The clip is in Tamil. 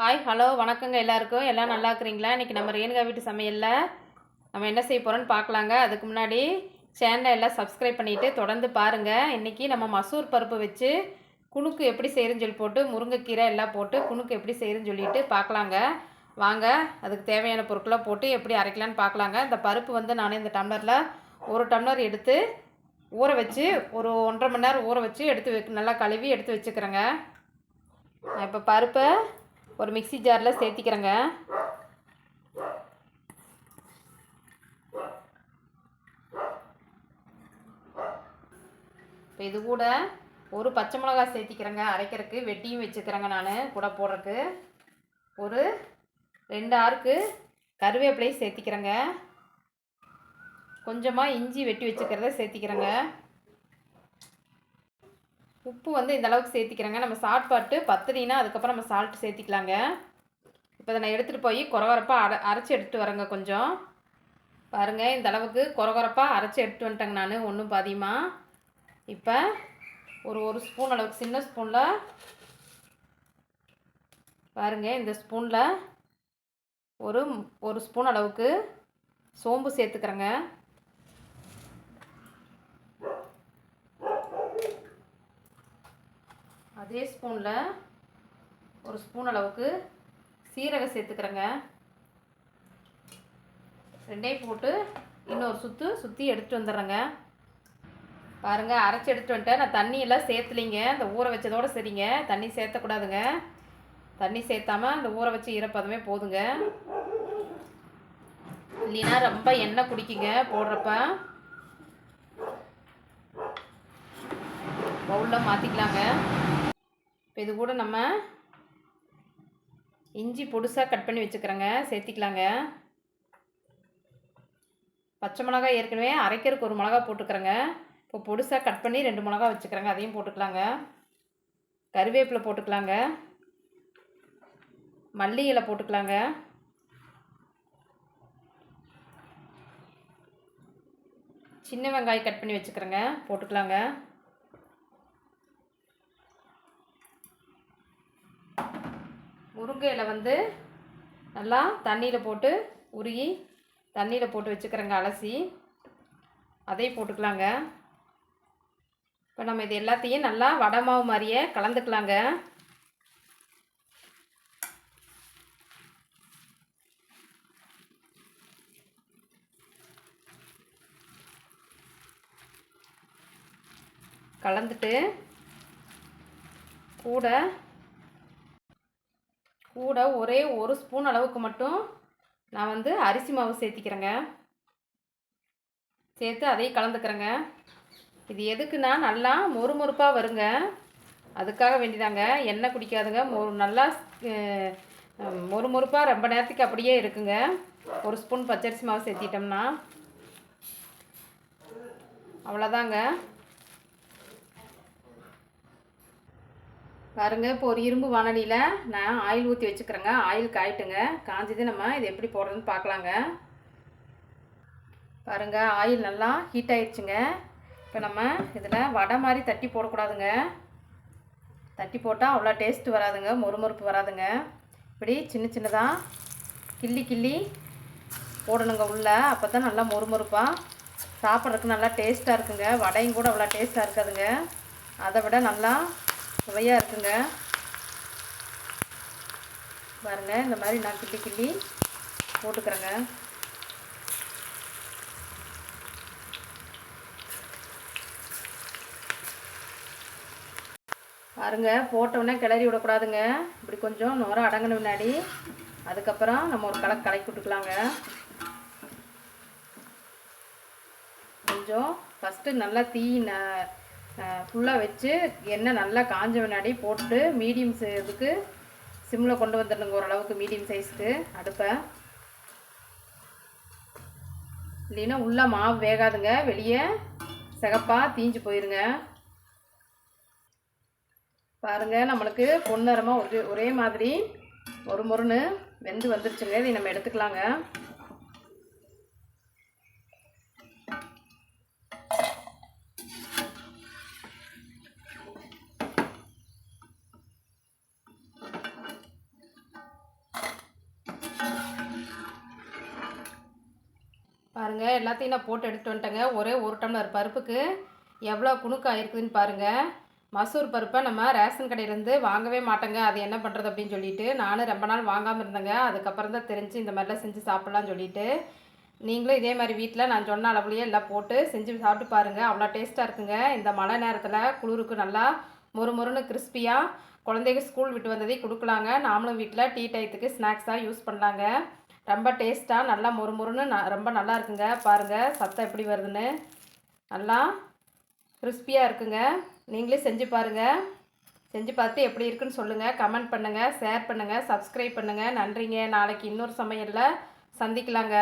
ஹாய் ஹலோ வணக்கங்க எல்லாருக்கும். எல்லாம் நல்லா இருக்கிறீங்களா? இன்றைக்கி நம்ம ரேணுகா வீட்டு சமையலில் நம்ம என்ன செய்ய போகிறோன்னு பார்க்கலாங்க. அதுக்கு முன்னாடி சேனலை எல்லாம் சப்ஸ்கிரைப் பண்ணிவிட்டு தொடர்ந்து பாருங்கள் இன்றைக்கி நம்ம மசூர் பருப்பு வச்சு குணுக்கு எப்படி செய்கிறேன்னு சொல்லி போட்டு முருங்கைக்கீரை எல்லாம் போட்டு குணுக்கு எப்படி செய்கிறேன்னு சொல்லிட்டு பார்க்கலாங்க. வாங்க அதுக்கு தேவையான பொருட்களை போட்டு எப்படி அரைக்கலான்னு பார்க்கலாங்க. இந்த பருப்பு வந்து நான் இந்த டம்ளரில் ஒரு டம்ளர் எடுத்து ஊற வச்சு ஒரு ஒன்றரை மணி நேரம் ஊற வச்சு எடுத்து வைக்க நல்லா கழுவி எடுத்து வச்சுக்கிறேங்க. நான் இப்போ பருப்பை ஒரு மிக்சி ஜாரில் சேர்த்திக்கிறேங்க. இப்போ இது கூட ஒரு பச்சை மிளகா சேர்த்திக்கிறேங்க. அரைக்கிறதுக்கு வெட்டியும் வச்சுக்கிறேங்க நான் கூட போடுறதுக்கு. ஒரு ரெண்டு ஆறுக்கு கருவேப்பிலையும் சேர்த்திக்கிறேங்க. கொஞ்சமாக இஞ்சி வெட்டி வச்சுக்கிறத சேர்த்திக்கிறேங்க. உப்பு வந்து இந்த அளவுக்கு சேர்த்திக்கிறேங்க. நம்ம சாப்பாட்டு பத்தலினா அதுக்கப்புறம் நம்ம சால்ட் சேர்த்திக்கலாங்க. இப்போ இதை நான் எடுத்துகிட்டு போய் குறவரப்பாக அரை அரைச்சி எடுத்துகிட்டு வரேங்க கொஞ்சம். பாருங்கள் இந்த அளவுக்கு குறகுறப்பாக அரைச்சி எடுத்து வந்துட்டேங்க நான் ஒன்றும் பாதியமாக இப்போ ஒரு ஒரு ஸ்பூன் அளவுக்கு சின்ன ஸ்பூனில் பாருங்கள் இந்த ஸ்பூனில் ஒரு ஒரு ஸ்பூன் அளவுக்கு சோம்பு சேர்த்துக்கிறேங்க. அதே ஸ்பூனில் ஒரு ஸ்பூன் அளவுக்கு சீரகம் சேர்த்துக்கிறேங்க. ரெண்டையும் போட்டு இன்னொரு சுற்று சுற்றி எடுத்துகிட்டு வந்துடுறேங்க. பாருங்கள் அரைச்சி எடுத்துகிட்டு வந்துட்டேன். நான் தண்ணியெல்லாம் சேர்த்துலிங்க. இந்த ஊற வச்சதோடு சரிங்க. தண்ணி சேர்த்தக்கூடாதுங்க. தண்ணி சேர்த்தாம அந்த ஊற வச்சு ஈரப்பதமே போதுங்க. இல்லைன்னா ரொம்ப எண்ணெய் குடிக்குங்க போடுறப்ப. பவுலில் மாற்றிக்கலாங்க இப்போ இது கூட நம்ம இஞ்சி பொடுசாக கட் பண்ணி வச்சுக்கிறோங்க சேர்த்திக்கலாங்க. பச்சை மிளகாய் ஏற்கனவே அரைக்கிறதுக்கு ஒரு மிளகா போட்டுக்கிறேங்க. இப்போ பொடுசாக கட் பண்ணி ரெண்டு மிளகா வச்சுக்கிறேங்க அதையும் போட்டுக்கலாங்க. கருவேப்பிலை போட்டுக்கலாங்க. மல்லி இலை போட்டுக்கலாங்க. சின்ன வெங்காயம் கட் பண்ணி வச்சுக்கிறேங்க போட்டுக்கலாங்க. முருங்கையில் வந்து நல்லா தண்ணியில் போட்டு உருகி தண்ணியில் போட்டு வச்சுக்கிறேங்க அலசி. அதையும் போட்டுக்கலாங்க. இப்போ நம்ம இது எல்லாத்தையும் நல்லா வடை மாவு மாதிரியே கலந்துக்கலாங்க. கலந்துட்டு கூட கூட ஒரே ஒரு ஸ்பூன் அளவுக்கு மட்டும் நான் வந்து அரிசி மாவு சேர்த்திக்கிறேங்க. சேர்த்து அதையும் கலந்துக்கிறேங்க. இது எதுக்குன்னா நல்லா மொறுமொறுப்பாக வருங்க. அதுக்காக வேண்டிதாங்க. எண்ணெய் குடிக்காதுங்க. மொ நல்லா மொறுமொறுப்பாக ரொம்ப நேரத்துக்கு அப்படியே இருக்குங்க. ஒரு ஸ்பூன் பச்சரிசி மாவு சேர்த்திட்டோம்னா. அவ்வளோதாங்க. பாருங்க இப்போ ஒரு இரும்பு வானலியில் நான் ஆயில் ஊற்றி வச்சுக்கிறேங்க. ஆயில் காயிட்டுங்க. காஞ்சது நம்ம இது எப்படி போடுறதுன்னு பார்க்கலாங்க. பாருங்க ஆயில் நல்லா ஹீட் ஆயிடுச்சுங்க. இப்போ நம்ம இதில் வடை மாதிரி தட்டி போடக்கூடாதுங்க. தட்டி போட்டால் அவ்வளோ டேஸ்ட்டு வராதுங்க. மொறுமொறுப்பு வராதுங்க. இப்படி சின்ன சின்னதாக கிள்ளி கிள்ளி போடணுங்க உள்ளே. அப்போ தான் நல்லா மொறுமொறுப்பாக சாப்பிட்றதுக்கு நல்லா டேஸ்ட்டாக இருக்குங்க. வடையும் கூட அவ்வளோ டேஸ்ட்டாக இருக்காதுங்க. அதை விட நல்லா சுவையாக இருக்குங்க. பாருங்க இந்த மாதிரி நான் கிள்ளி கிள்ளி போட்டுக்கிறேங்க. பாருங்க போட்டோன்னே கிளறி விடக்கூடாதுங்க. இப்படி கொஞ்சம் நோரம் அடங்கின முன்னாடி அதுக்கப்புறம் நம்ம ஒரு கலக்கு கலக்கி விட்டுக்கலாங்க. கொஞ்சம் ஃபஸ்ட்டு நல்லா தீ ஃபுல்லாக வச்சு எண்ணெய் நல்லா காஞ்ச வினாடி போட்டு மீடியம் இதுக்கு சிம்மில் கொண்டு வந்துடணுங்க ஓரளவுக்கு மீடியம் சைஸ்க்கு அடுப்பை. இல்லைன்னா உள்ளே மாவு வேகாதுங்க வெளியே சிகப்பாக தீஞ்சு போயிருங்க. பாருங்க நம்மளுக்கு பொன்னரமாக ஒரே ஒரே மாதிரி ஒரு முருன்னு வெந்து வந்துருச்சுங்க. இதை நம்ம எடுத்துக்கலாங்க. பாருங்கள் எல்லாத்தையும் நான் போட்டு எடுத்துகிட்டு வந்துட்டேங்க. ஒரே ஒரு டம்ளர் பருப்புக்கு எவ்வளோ குணுக்காயிருக்குதுன்னு பாருங்க. பாருங்கள் மசூர் பருப்பை நம்ம ரேஷன் கடையிலேருந்து வாங்கவே மாட்டேங்க. அது என்ன பண்ணுறது அப்படின்னு சொல்லிட்டு நானும் ரொம்ப நாள் வாங்காமல் இருந்தேங்க. அதுக்கப்புறம் தான் தெரிஞ்சு இந்த மாதிரிலாம் செஞ்சு சாப்பிட்லான்னு சொல்லிட்டு நீங்களும் இதே மாதிரி வீட்டில் நான் சொன்ன அளவுலேயே எல்லாம் போட்டு செஞ்சு சாப்பிட்டு பாருங்கள் அவ்வளோ டேஸ்ட்டாக இருக்குங்க. இந்த மழை நேரத்தில் குளிருக்கு நல்லா மொறு மொறுன்னு கிறிஸ்பியாக குழந்தைங்க ஸ்கூல் விட்டு வந்ததே கொடுக்கலாங்க. நாமளும் வீட்டில் டீ டைத்துக்கு ஸ்நாக்ஸாக யூஸ் பண்ணலாங்க. ரொம்ப டேஸ்ட்டாக நல்லா மொறு மொறுன்னு ரொம்ப நல்லா இருக்குங்க. பாருங்கள் சத்தம் எப்படி வருதுன்னு. நல்லா கிறிஸ்பியாக இருக்குங்க. நீங்களே செஞ்சு பாருங்கள் செஞ்சு பார்த்து எப்படி இருக்குன்னு சொல்லுங்கள் கமெண்ட் பண்ணுங்கள் ஷேர் பண்ணுங்கள் சப்ஸ்கிரைப் பண்ணுங்கள் நன்றிங்க. நாளைக்கு இன்னொரு சமையலில் சந்திக்கலாங்க.